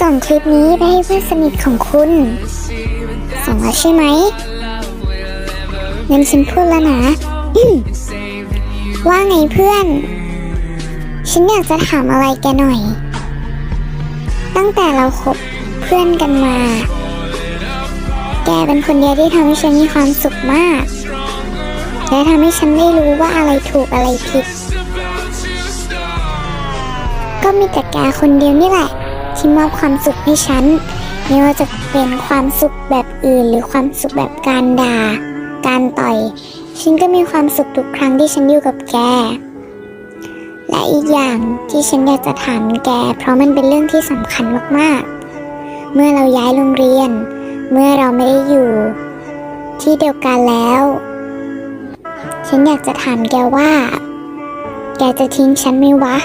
ส่งคลิปนี้ไปให้เพื่อนสนิทของคุณ ส่งแล้วใช่ไหมงั้นฉันพูดแล้วนะว่าไงเพื่อน ฉันอยากจะถามอะไรแกหน่อย ตั้งแต่เราคบเพื่อนกันมา แกเป็นคนเดียวที่ทำให้ฉันมีความสุขมาก และทำให้ฉันได้รู้ว่าอะไรถูกอะไรผิด ก็มีแต่แกคนเดียวนี่แหละ ที่มอบความสุขให้ฉัน ไม่ว่าจะเป็นความสุขแบบอื่น หรือความสุขแบบการด่า การต่อย ฉันก็มีความสุขทุกครั้งที่ฉันอยู่กับแก และอีกอย่างที่ฉันอยากจะถามแก เพราะมันเป็นเรื่องที่สำคัญมากๆ เมื่อเราย้ายโรงเรียน เมื่อเราไม่ได้อยู่ ที่เดียวกันแล้ว ฉันอยากจะถามแกว่า แกจะทิ้งฉันไหมวะ